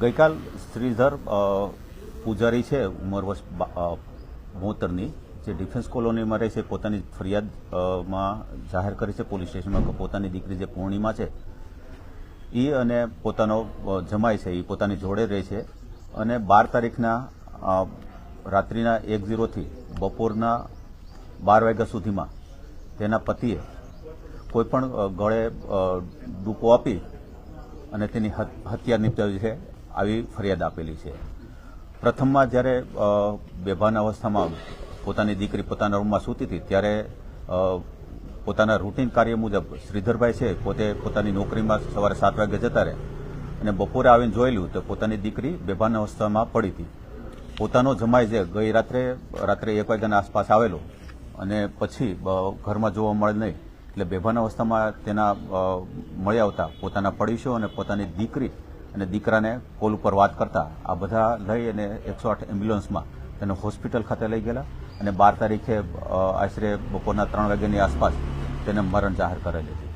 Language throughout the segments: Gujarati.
ગઈકાલ શ્રીધર પૂજારી છે ઉંમર વર્ષ બા- જે ડિફેન્સ કોલોનીમાં રહે છે, પોતાની ફરિયાદમાં જાહેર કરી છે પોલીસ સ્ટેશનમાં કે પોતાની દીકરી જે પૂર્ણિમા છે એ અને પોતાનો જમાય છે એ પોતાની જોડે રહે છે. અને બાર તારીખના રાત્રિના એક ઝીરોથી બપોરના બાર વાગ્યા સુધીમાં તેના પતિએ કોઈપણ ગળે ડૂકો આપી અને તેની હત- હત્યા નિપજાવી છે. આવી ફરિયાદ આપેલી છે. પ્રથમમાં જ્યારે બેભાન અવસ્થામાં પોતાની દીકરી પોતાના રૂમમાં સૂતી હતી, ત્યારે પોતાના રૂટીન કાર્ય મુજબ શ્રીધરભાઈ છે પોતે પોતાની નોકરીમાં સવારે સાત વાગે જતા રહે અને બપોરે આવીને જોયેલું તો પોતાની દીકરી બેભાન અવસ્થામાં પડી હતી. પોતાનો જમાઈ છે ગઈ રાત્રે રાત્રે એક વાગ્યાના આસપાસ આવેલો અને પછી ઘરમાં જોવા મળે નહીં એટલે બેભાન અવસ્થામાં તેના મળી આવતા પોતાના પડોશીઓ અને પોતાની દીકરી અને દીકરાને કોલ ઉપર વાત કરતા આ બધા લઈ અને એકસો આઠ એમ્બ્યુલન્સમાં તેને હોસ્પિટલ ખાતે લઈ ગયેલા અને બાર તારીખે આશરે બપોરના ત્રણ વાગ્યાની આસપાસ તેને મરણ જાહેર કરેલી હતી.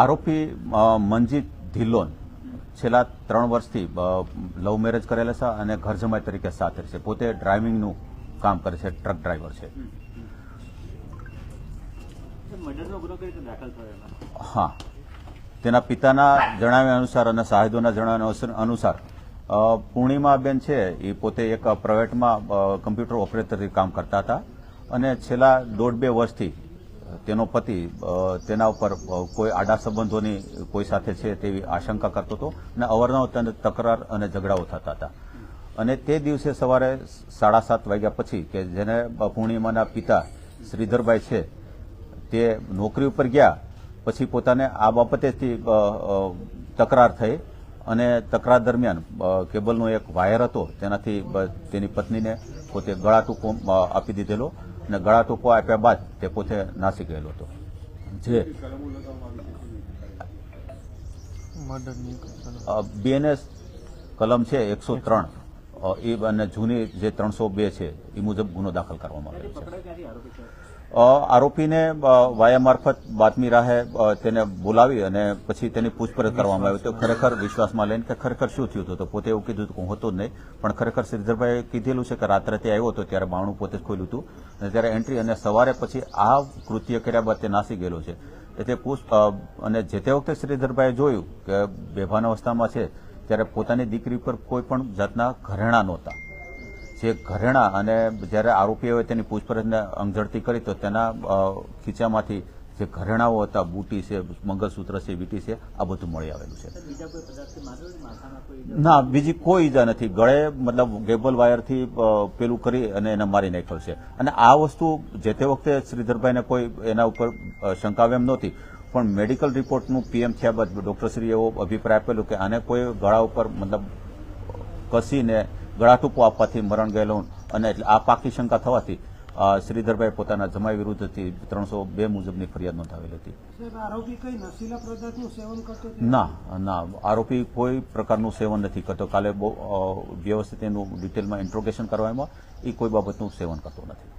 આરોપી મનજીત ધિલ્લોન છેલ્લા ત્રણ વર્ષથી લવ મેરેજ કરેલા છે અને ઘર જમાઈ તરીકે સાથે છે. પોતે ડ્રાઇવિંગનું કામ કરે છે ટ્રક ડ્રાઈવર છે. હા. તેના પિતાના જણાવ્યા અનુસાર અને સાહેદોના જણાવ્યા અનુસાર- પૂર્ણિમાબેન છે એ પોતે એક પ્રાઇવેટમાં કમ્પ્યુટર ઓપરેટર કામ કરતા હતા. અને છેલ્લા દોઢ બે વર્ષથી તેનો પતિ તેના ઉપર કોઈ આડા સંબંધોની કોઈ સાથે છે તેવી આશંકા કરતો હતો અને અવારનવાર તકરાર અને ઝઘડાઓ થતા હતા. અને તે દિવસે સવારે સાડા સાત વાગ્યા પછી કે જેને પૂર્ણિમાના પિતા શ્રીધરભાઈ છે તે નોકરી ઉપર ગયા પછી પોતાને આ અ, તકરાર થઈ અને તકરાર દરમિયાન કેબલનો એક વાયર હતો તેનાથી તેની પત્નીને પોતે ગળા ટૂંકો આપી દીધેલો અને ગળા ટૂંકો આપ્યા બાદ તે પોતે નાસી ગયેલો હતો. જે બીએનએસ કલમ છે એકસો ત્રણ. એ અને જૂની જે ત્રણસો બે છે એ મુજબ ગુનો દાખલ કરવામાં આવ્યો છે. આરોપીને વાયા મારફત બાતમી રાહે તેને બોલાવી અને પછી તેની પૂછપરછ કરવામાં આવી. તો ખરેખર વિશ્વાસમાં લઈને કે ખરેખર શું થયું હતું? પોતે એવું કીધું હતું હું નહીં, પણ ખરેખર શ્રીધરભાઈએ કીધેલું છે કે રાત્રે તે આવ્યો હતો, ત્યારે બાણું પોતે જ ખોલ્યું હતું. અને ત્યારે એન્ટ્રી અને સવારે પછી આ કૃત્ય કર્યા બાદ તે નાસી ગયેલો છે. એટલે પૂછ અને જે તે વખતે શ્રીધરભાઈએ જોયું કે બેભાન અવસ્થામાં છે, ત્યારે પોતાની દીકરી પર કોઈ પણ જાતના ઘરેણા નહોતા. જે ઘરેણા અને જ્યારે આરોપીઓએ તેની પૂછપરછને અંગઝડતી કરી, તો તેના ખીચામાંથી જે ઘરેણાઓ હતા, બુટી છે મંગલસૂત્ર છે, વીટી છે, આ બધું મળી આવેલું છે. ના, બીજી કોઈ ઈજા નથી. ગળે મતલબ ગેબલ વાયરથી પેલું કરી અને એને મારી નાખ્યો છે. અને આ વસ્તુ જે તે વખતે શ્રીધરભાઈને કોઈ એના ઉપર શંકાવે એમ નહોતી. પણ મેડિકલ રિપોર્ટનું પીએમ થયા બાદ ડોક્ટરશ્રીએ એવો અભિપ્રાય આપેલો કે આને કોઈ ગળા ઉપર મતલબ કસીને ગળાટૂંકો આપવાથી મરણ ગયેલો અને એટલે આ પાકી શંકા થવાથી શ્રીધરભાઈ પોતાના જમાઈ વિરુદ્ધથી ત્રણસો બે મુજબની ફરિયાદ નોંધાવેલી હતી. સાહેબ આરોપી કઈ નશીલા પદાર્થનું સેવન કરતો હતો? ના ના આરોપી કોઈ પ્રકારનું સેવન નથી કરતો. કાલે બહુ વ્યવસ્થિત એનું ડિટેલમાં ઇન્ટ્રોગેશન કરવામાં એ કોઈ બાબતનું સેવન કરતો નથી.